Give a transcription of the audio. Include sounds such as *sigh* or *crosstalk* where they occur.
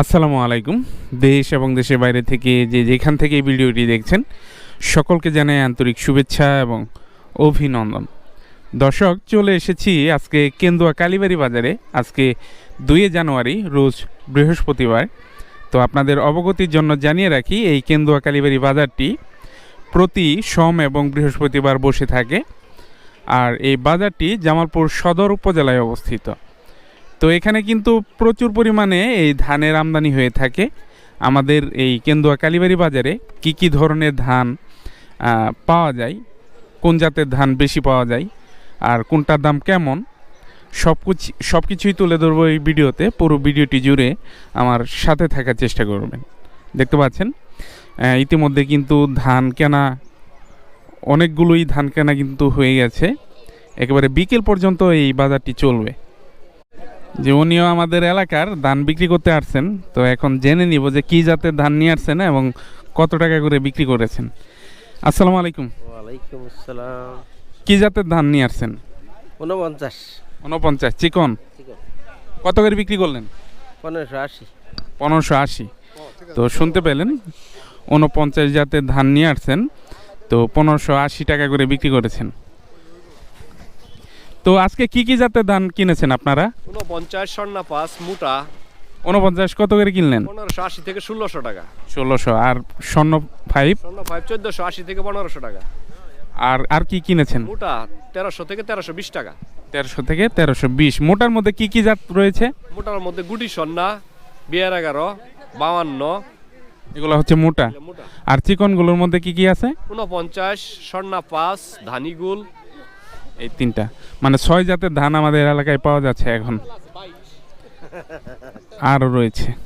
আসসালামু আলাইকুম। দেশ এবং দেশের বাইরে থেকে যে যেখান থেকে এই ভিডিওটি দেখছেন, সকলকে জানাই আন্তরিক শুভেচ্ছা এবং অভিনন্দন। দর্শক, চলে এসেছি আজকে কেন্দুয়া কালীবাড়ি বাজারে। আজকে দুই জানুয়ারি, রোজ বৃহস্পতিবার। তো আপনাদের অবগতির জন্য জানিয়ে রাখি, এই কেন্দুয়া কালীবাড়ি বাজারটি প্রতি সোম এবং বৃহস্পতিবার বসে থাকে। আর এই বাজারটি জামালপুর সদর উপজেলায় অবস্থিত। তো এখানে কিন্তু প্রচুর পরিমাণে এই ধানের আমদানি হয়ে থাকে। আমাদের এই কেন্দুয়া কালীবাড়ি বাজারে কি কি ধরনের ধান পাওয়া যায়, কোন জাতের ধান বেশি পাওয়া যায়, আর কোনটার দাম কেমন, সব কিছু, সব কিছুই তুলে ধরবো এই ভিডিওতে। পুরো ভিডিওটি জুড়ে আমার সাথে থাকার চেষ্টা করবেন। দেখতে পাচ্ছেন? ইতিমধ্যে কিন্তু ধান কেনা, অনেকগুলোই ধান কেনা কিন্তু হয়ে গেছে। একেবারে বিকেল পর্যন্ত এই বাজারটি চলবে। যে উনিও আমাদের এলাকার ধান বিক্রি করতে আসছেন তো এখন জেনে নিব যে কি জাতের ধান নিয়ে আসছেন এবং কত টাকা করে বিক্রি করেছেন। আসসালামু আলাইকুম। ওয়ালাইকুম আসসালাম। কি জাতের ধান নিয়ে আসছেন? উনপঞ্চাশ উনপঞ্চাশ চিকন? কত করে বিক্রি করলেন? পনেরোশো আশি। পনেরোশো আশি। তো শুনতে পেলেন উনপঞ্চাশ জাতের ধান নিয়ে আসছেন তো পনেরোশো আশি টাকা করে বিক্রি করেছেন। তো আজকে কি কি জাতের ধান কিনেছেন আপনারা? উনপঞ্চাশ স্বর্ণা পাঁচ মুটা। উনপঞ্চাশ কত করে কিনলেন? পনেরোশো আশি থেকে ষোলোশো টাকা। ষোলোশো আর স্বর্ণ ফাইভ স্বর্ণ ফাইভ চোদ্দশো আশি থেকে পনেরোশো টাকা। আর আর কি কিনেছেন? মোটা তেরোশো থেকে তেরোশো বিশ টাকা। তেরোশো থেকে তেরোশো বিশ। মোটার মধ্যে কি কি জাত রয়েছে? মোটার মধ্যে গুটি স্বর্ণা বিয়ার এগারো বাউান্ন। এগুলো হচ্ছে মোটা। আর চিকনগুলোর মধ্যে কি কি আছে? উনপঞ্চাশ স্বর্ণা পাঁচ ধানিগুল এই তিনটা। মানে ছয় জাতের ধান আমাদের এলাকায় পাওয়া যাচ্ছে এখন। *laughs* আরও রয়েছে।